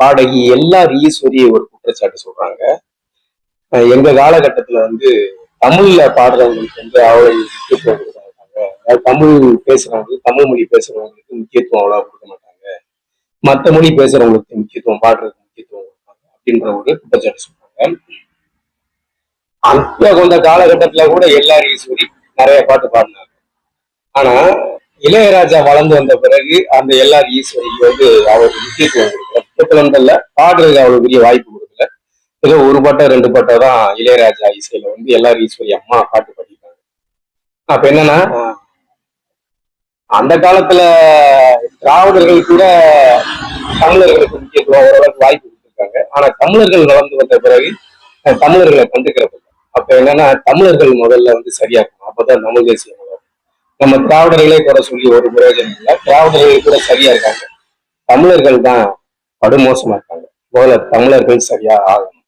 பாடகி எல்லார் ஈஸ்வரி ஒரு குற்றச்சாட்டு சொல்றாங்க. எங்க காலகட்டத்துல வந்து தமிழ்ல பாடுறவங்களுக்கு வந்து அவ்வளவு முக்கியத்துவம் கொடுக்க மாட்டாங்க அதாவது தமிழ் பேசுறவங்களுக்கு தமிழ் மொழி பேசுறவங்களுக்கு முக்கியத்துவம் அவ்வளவு கொடுக்க மாட்டாங்க. மற்ற மொழி பேசுறவங்களுக்கு முக்கியத்துவம் பாடுறதுக்கு முக்கியத்துவம் கொடுப்பாங்க அப்படின்ற ஒரு குற்றச்சாட்டு சொல்றாங்க. அந்த கொண்ட காலகட்டத்துல கூட எல்லாரும் ஈஸ்வரி நிறைய பாட்டு பாடினாங்க. ஆனா இளையராஜா வளர்ந்து வந்த பிறகு அந்த எல்லார் ஈஸ்வரிக்கு வந்து அவருக்கு முக்கியத்துவம் கொடுக்கல. புத்தகங்கள்ல பாடுறதுக்கு அவ்வளவு பெரிய வாய்ப்பு கொடுக்கல. ஏதோ ஒரு பாட்டோ ரெண்டு பாட்டோ தான் இளையராஜா இசையில வந்து எல்லார் ஈஸ்வரி அம்மா பாட்டு பாடிட்டாங்க அப்ப என்னன்னா அந்த காலத்துல திராவிடர்கள் கூட தமிழர்களுக்கு முக்கியத்துவம் ஓரளவுக்கு வாய்ப்பு கொடுத்துருக்காங்க. ஆனா தமிழர்கள் வளர்ந்து வந்த பிறகு தமிழர்களை கண்டுக்கிறது இல்ல. அப்ப என்னன்னா தமிழர்கள் முதல்ல வந்து சரியா இருக்கணும் அப்பதான் தமிழ் தேசியம் நம்ம திராவிடர்களே கூட சொல்லி ஒரு பிரயோஜனம் இல்லை. திராவிடர்கள் கூட சரியா இருக்காங்க. தமிழர்கள் தான் படுமோசமா இருக்காங்க. முதல்ல தமிழர்கள் சரியா ஆகணும்.